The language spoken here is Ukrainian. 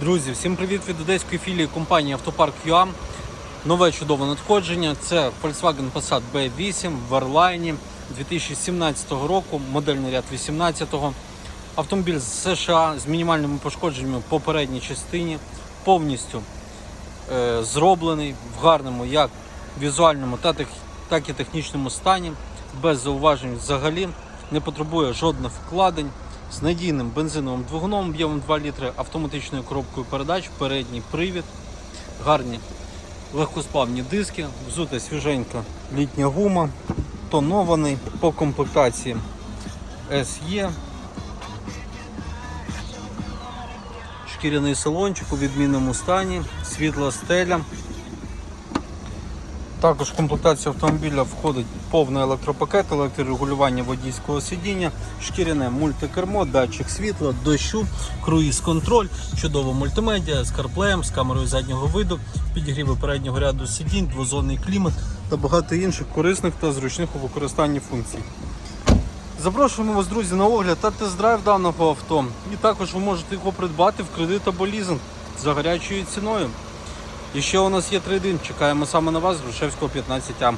Друзі, всім привіт від одеської філії компанії Автопарк ЮА. Нове чудове надходження. Це Volkswagen Passat B8 в Airline 2017 року, модельний ряд 18-го. Автомобіль з США з мінімальними пошкодженнями по передній частині, повністю е, зроблений в гарному як візуальному, та тех- так і технічному стані, без зауважень взагалі, не потребує жодних вкладень, з надійним бензиновим двигуном об'ємом 2 літри, автоматичною коробкою передач, передній привід, гарні легкосплавні диски, взута свіженька літня гума, тонований по комплектації SE. Шкіряний салончик у відмінному стані, світла стеля. Також в комплектацію автомобіля входить повний електропакет, електрорегулювання водійського сидіння, шкіряне мультикермо, датчик світла, дощу, круїз-контроль, чудова мультимедіа з CarPlay, з камерою заднього виду, підігріви переднього ряду сидінь, двозонний клімат та багато інших корисних та зручних у використанні функцій. Запрошуємо вас, друзі, на огляд та тест-драйв даного авто. І також ви можете його придбати в кредит або лізинг за гарячою ціною. І ще у нас є трейдин. Чекаємо саме на вас з Грушевського 15А.